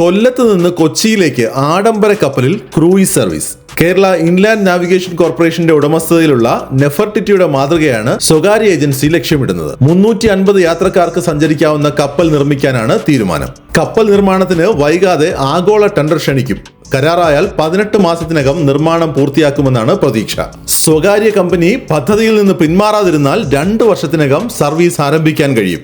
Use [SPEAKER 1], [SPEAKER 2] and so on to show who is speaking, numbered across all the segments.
[SPEAKER 1] കൊല്ലത്ത് നിന്ന് കൊച്ചിയിലേക്ക് ആഡംബര കപ്പലിൽ cruise service. Kerala inland navigation കോർപ്പറേഷന്റെ ഉടമസ്ഥതയിലുള്ള നെഫർട്ടിറ്റിയുടെ മാതൃകയാണ് സ്വകാര്യ ഏജൻസി ലക്ഷ്യമിടുന്നത്. മുന്നൂറ്റി അൻപത് യാത്രക്കാർക്ക് സഞ്ചരിക്കാവുന്ന കപ്പൽ നിർമ്മിക്കാനാണ് തീരുമാനം. കപ്പൽ നിർമ്മാണത്തിന് വൈകാതെ ആഗോള ടെൻഡർ ക്ഷണിക്കും. കരാറായാൽ പതിനെട്ട് മാസത്തിനകം നിർമ്മാണം പൂർത്തിയാക്കുമെന്നാണ് പ്രതീക്ഷ. സ്വകാര്യ കമ്പനി പദ്ധതിയിൽ നിന്ന് പിന്മാറാതിരുന്നാൽ രണ്ട് വർഷത്തിനകം സർവീസ് ആരംഭിക്കാൻ കഴിയും.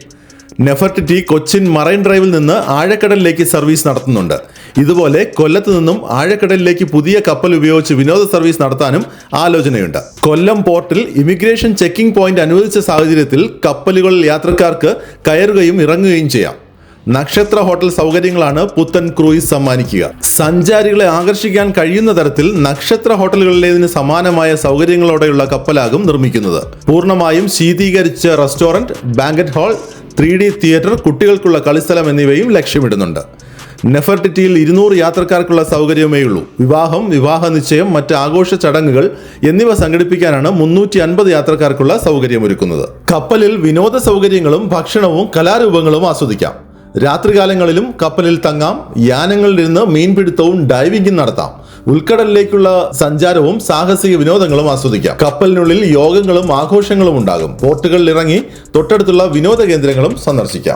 [SPEAKER 1] നെഫർട്ടിറ്റി കൊച്ചിൻ മറൈൻ ഡ്രൈവിൽ നിന്ന് ആഴക്കടലിലേക്ക് സർവീസ് നടത്തുന്നുണ്ട്. ഇതുപോലെ കൊല്ലത്ത് നിന്നും ആഴക്കടലിലേക്ക് പുതിയ കപ്പൽ ഉപയോഗിച്ച് വിനോദ സർവീസ് നടത്താനും ആലോചനയുണ്ട്. കൊല്ലം പോർട്ടിൽ ഇമിഗ്രേഷൻ ചെക്കിംഗ് പോയിന്റ് അനുവദിച്ച സാഹചര്യത്തിൽ കപ്പലുകളിൽ യാത്രക്കാർക്ക് കയറുകയും ഇറങ്ങുകയും ചെയ്യാം. നക്ഷത്ര ഹോട്ടൽ സൗകര്യങ്ങളാണ് പുത്തൻ ക്രൂയിസ് സമ്മാനിക്കുക. സഞ്ചാരികളെ ആകർഷിക്കാൻ കഴിയുന്ന തരത്തിൽ നക്ഷത്ര ഹോട്ടലുകളിലേതിന് സമാനമായ സൗകര്യങ്ങളോടെയുള്ള കപ്പലാകും നിർമ്മിക്കുന്നത്. പൂർണമായും ശീതീകരിച്ച restaurant banquet hall three D theatre കുട്ടികൾക്കുള്ള കളിസ്ഥലം എന്നിവയും ലക്ഷ്യമിടുന്നുണ്ട്. നെഫർട്ടിറ്റിയിൽ ഇരുന്നൂറ് യാത്രക്കാർക്കുള്ള സൗകര്യമേ ഉള്ളൂ. വിവാഹം വിവാഹ നിശ്ചയം മറ്റ് ആഘോഷ ചടങ്ങുകൾ എന്നിവ സംഘടിപ്പിക്കാനാണ് മുന്നൂറ്റി അൻപത് യാത്രക്കാർക്കുള്ള സൗകര്യമൊരുക്കുന്നത്. കപ്പലിൽ വിനോദ സൗകര്യങ്ങളും ഭക്ഷണവും കലാരൂപങ്ങളും ആസ്വദിക്കാം. രാത്രികാലങ്ങളിലും കപ്പലിൽ തങ്ങാം യാനങ്ങളിൽ യാനങ്ങളിലിരുന്ന് മീൻപിടുത്തവും ഡൈവിംഗും നടത്താം. ഉൾക്കടലിലേക്കുള്ള സഞ്ചാരവും സാഹസിക വിനോദങ്ങളും ആസ്വദിക്കാം. കപ്പലിനുള്ളിൽ യോഗങ്ങളും ആഘോഷങ്ങളും ഉണ്ടാകും. പോർട്ടുകളിൽ ഇറങ്ങി തൊട്ടടുത്തുള്ള വിനോദ കേന്ദ്രങ്ങളും സന്ദർശിക്കാം.